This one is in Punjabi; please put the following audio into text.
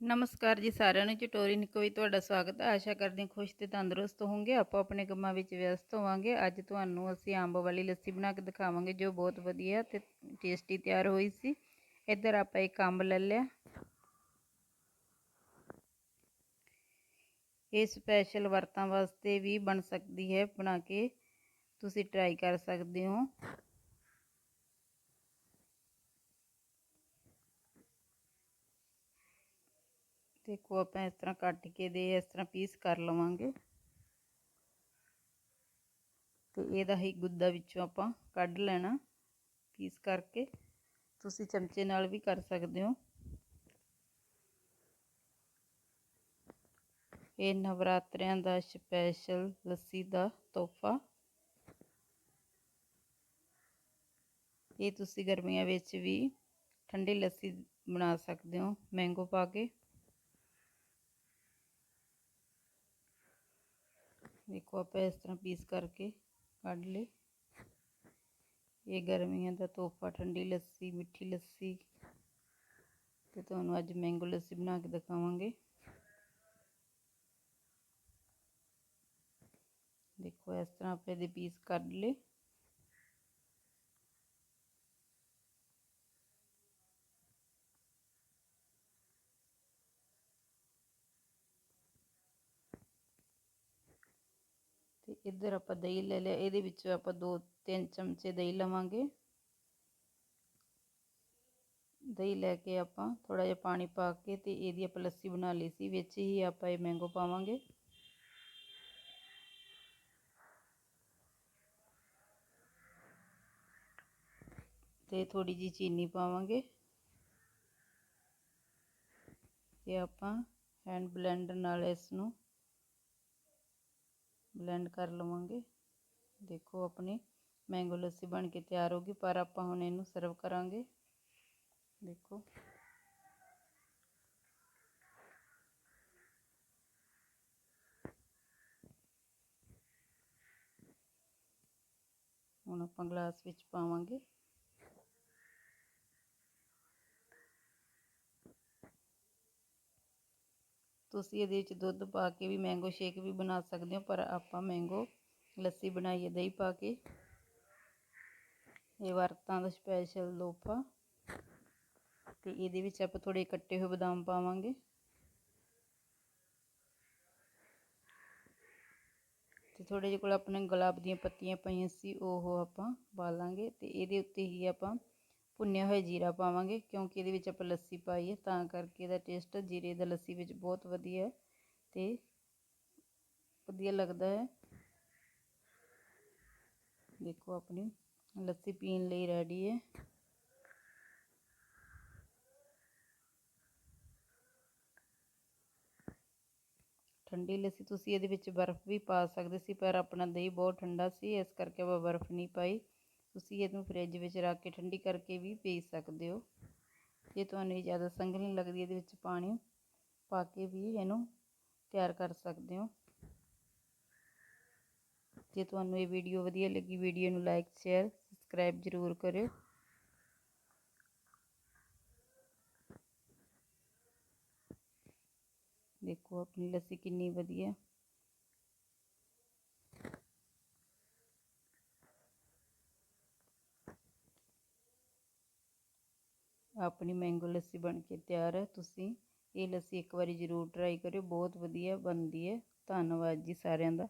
ਨਮਸਕਾਰ ਜੀ ਸਾਰਿਆਂ ਨੂੰ ਚਟੋਰੀ ਨਿੱਕੋ ਵਿੱਚ ਤੁਹਾਡਾ ਸਵਾਗਤ ਹੈ। ਆਸ਼ਾ ਕਰਦੇ ਹਾਂ ਖੁਸ਼ ਤੇ ਤੰਦਰੁਸਤ ਹੋਵੋਗੇ। ਆਪੋ ਆਪਣੇ ਕੰਮਾਂ ਵਿੱਚ ਵਿਅਸਤ ਹੋਵਾਂਗੇ। ਅੱਜ ਤੁਹਾਨੂੰ ਅਸੀਂ ਅੰਬ ਵਾਲੀ ਲੱਸੀ ਬਣਾ ਕੇ ਦਿਖਾਵਾਂਗੇ ਜੋ ਬਹੁਤ ਵਧੀਆ ਤੇ ਟੇਸਟੀ ਤਿਆਰ ਹੋਈ ਸੀ। ਇੱਧਰ ਆਪਾਂ ਇੱਕ ਅੰਬ ਲੈ ਲਿਆ। ਇਹ ਸਪੈਸ਼ਲ ਵਰਤਾਂ ਵਾਸਤੇ ਵੀ ਬਣ ਸਕਦੀ ਹੈ। ਬਣਾ ਕੇ ਤੁਸੀਂ ਟਰਾਈ ਕਰ ਸਕਦੇ ਹੋ। ਦੇਖੋ ਆਪਾਂ ਇਸ ਤਰ੍ਹਾਂ ਕੱਟ ਕੇ ਦੇ, ਇਸ ਤਰ੍ਹਾਂ ਪੀਸ ਕਰ ਲਵਾਂਗੇ। ਤੇ ਇਹਦਾ ਹੀ ਗੁੱਦਾ ਵਿੱਚੋਂ ਆਪਾਂ ਕੱਢ ਲੈਣਾ ਪੀਸ ਕਰਕੇ। ਤੁਸੀਂ ਚਮਚੇ ਨਾਲ ਵੀ ਕਰ ਸਕਦੇ ਹੋ। ਇਹ ਨਵਰਾਤਰਿਆਂ ਦਾ ਸਪੈਸ਼ਲ ਲੱਸੀ ਦਾ ਤੋਹਫਾ। ਇਹ ਤੁਸੀਂ ਗਰਮੀਆਂ ਵਿੱਚ ਵੀ ਠੰਡੀ ਲੱਸੀ ਬਣਾ ਸਕਦੇ ਹੋ ਮੈਂਗੋ ਪਾ ਕੇ। ਦੇਖੋ ਆਪਾਂ ਇਸ ਤਰ੍ਹਾਂ ਪੀਸ ਕਰਕੇ ਕੱਢ ਲਏ। ਇਹ ਗਰਮੀਆਂ ਦਾ ਤੋਹਫਾ, ਠੰਡੀ ਲੱਸੀ, ਮਿੱਠੀ ਲੱਸੀ ਤੇ ਤੁਹਾਨੂੰ ਅੱਜ ਮੈਂਗੋ ਲੱਸੀ ਬਣਾ ਕੇ ਦਿਖਾਵਾਂਗੇ। ਦੇਖੋ ਇਸ ਤਰ੍ਹਾਂ ਆਪਾਂ ਇਹਦੇ ਪੀਸ ਕੱਢ ਲਏ। ਇੱਧਰ ਆਪਾਂ ਦਹੀਂ ਲੈ ਲਿਆ, ਇਹਦੇ ਵਿੱਚ ਆਪਾਂ ਦੋ ਤਿੰਨ ਚਮਚੇ ਦਹੀਂ ਲਵਾਂਗੇ। ਦਹੀਂ ਲੈ ਕੇ ਆਪਾਂ ਥੋੜਾ ਜਿਹਾ ਪਾਣੀ ਪਾ ਕੇ ਤੇ ਇਹਦੀ ਆਪਾਂ ਲੱਸੀ ਬਣਾ ਲਈ ਸੀ, ਵਿੱਚ ਹੀ ਆਪਾਂ ਇਹ ਮੈਂਗੋ ਪਾਵਾਂਗੇ। ਤੇ ਥੋੜੀ ਜੀ ਚੀਨੀ ਪਾਵਾਂਗੇ। ਤੇ ਆਪਾਂ ਹੈਂਡ ਬਲੈਂਡਰ ਨਾਲ ਇਸ ਨੂੰ ਬਲੈਂਡ ਕਰ ਲਵਾਂਗੇ। ਦੇਖੋ ਆਪਣੀ ਮੈਂਗੋ ਲੱਸੀ ਬਣ ਕੇ ਤਿਆਰ ਹੋ ਗਈ, ਪਰ ਆਪਾਂ ਹੁਣ ਇਹਨੂੰ ਸਰਵ ਕਰਾਂਗੇ। ਦੇਖੋ। ਹੁਣ ਆਪਾਂ ਗਲਾਸ ਵਿੱਚ ਪਾਵਾਂਗੇ। ਤੁਸੀਂ ਇਹਦੇ ਵਿੱਚ ਦੁੱਧ ਪਾ ਕੇ ਵੀ ਮੈਂਗੋ ਸ਼ੇਕ ਵੀ ਬਣਾ ਸਕਦੇ ਹੋ, ਪਰ ਆਪਾਂ ਮੈਂਗੋ ਲੱਸੀ ਬਣਾਈਏ ਦਹੀਂ ਪਾ ਕੇ। ਇਹ ਵਰਤਾਂ ਦਾ ਸਪੈਸ਼ਲ ਲੋਫਾ। ਤੇ ਇਹਦੇ ਵਿੱਚ ਆਪਾਂ ਥੋੜੇ ਕੱਟੇ ਹੋਏ ਬਦਾਮ ਪਾਵਾਂਗੇ। ਤੇ ਥੋੜੇ ਜਿਹੇ ਕੋਲ ਆਪਣੇ ਗੁਲਾਬ ਦੀਆਂ ਪੱਤੀਆਂ ਪਈਆਂ ਸੀ, ਉਹ ਆਪਾਂ ਪਾ ਲਾਂਗੇ ਤੇ ਇਹਦੇ ਉੱਤੇ ਹੀ ਆਪਾਂ ਭੁੰਨਿਆ ਹੋਇਆ ਜੀਰਾ ਪਾਵਾਂਗੇ, ਕਿਉਂਕਿ ਇਹਦੇ ਵਿੱਚ ਆਪਾਂ ਲੱਸੀ ਪਾਈ ਹੈ, ਤਾਂ ਕਰਕੇ ਇਹਦਾ ਟੇਸਟ ਜੀਰੇ ਦਾ ਲੱਸੀ ਵਿੱਚ ਬਹੁਤ ਵਧੀਆ ਹੈ ਤੇ ਵਧੀਆ ਲੱਗਦਾ ਹੈ। ਦੇਖੋ ਆਪਣੀ, ਲੱਸੀ ਪੀਣ ਲਈ ਰੈਡੀ ਹੈ। ਠੰਡੀ ਲੱਸੀ ਤੁਸੀਂ ਇਹਦੇ ਵਿੱਚ ਬਰਫ਼ ਵੀ ਪਾ ਸਕਦੇ ਸੀ, ਪਰ ਆਪਣਾ ਦਹੀਂ ਬਹੁਤ ਠੰਡਾ ਸੀ, ਇਸ ਕਰਕੇ ਆਪਾਂ ਬਰਫ਼ ਨਹੀਂ ਪਾਈ। ਤੁਸੀਂ ਇਹਨੂੰ ਫ੍ਰਿਜ ਵਿੱਚ ਰੱਖ ਕੇ ਠੰਡੀ ਕਰਕੇ ਵੀ ਪੀ ਸਕਦੇ ਹੋ। ਜੇ ਤੁਹਾਨੂੰ ਇਹ ਜ਼ਿਆਦਾ ਸੰਘਣੀ ਲੱਗਦੀ ਇਹਦੇ ਵਿੱਚ ਪਾਣੀ, ਪਾ ਕੇ ਵੀ ਇਹਨੂੰ ਤਿਆਰ ਕਰ ਸਕਦੇ ਹੋ। ਜੇ ਤੁਹਾਨੂੰ ਇਹ ਵੀਡੀਓ ਵਧੀਆ ਲੱਗੀ, ਵੀਡੀਓ ਨੂੰ ਲਾਈਕ, ਸ਼ੇਅਰ, ਸਬਸਕ੍ਰਾਈਬ ਜ਼ਰੂਰ ਕਰਿਓ। ਦੇਖੋ ਆਪਣੀ ਲੱਸੀ ਕਿੰਨੀ ਵਧੀਆ। ਆਪਣੀ ਮੈਂਗੋ ਲੱਸੀ ਬਣ ਕੇ ਤਿਆਰ ਹੈ। ਤੁਸੀਂ ਇਹ ਲੱਸੀ ਇੱਕ ਵਾਰੀ ਜ਼ਰੂਰ ਟਰਾਈ ਕਰਿਓ। ਬਹੁਤ ਵਧੀਆ ਬਣਦੀ ਹੈ। ਧੰਨਵਾਦ ਜੀ ਸਾਰਿਆਂ ਦਾ।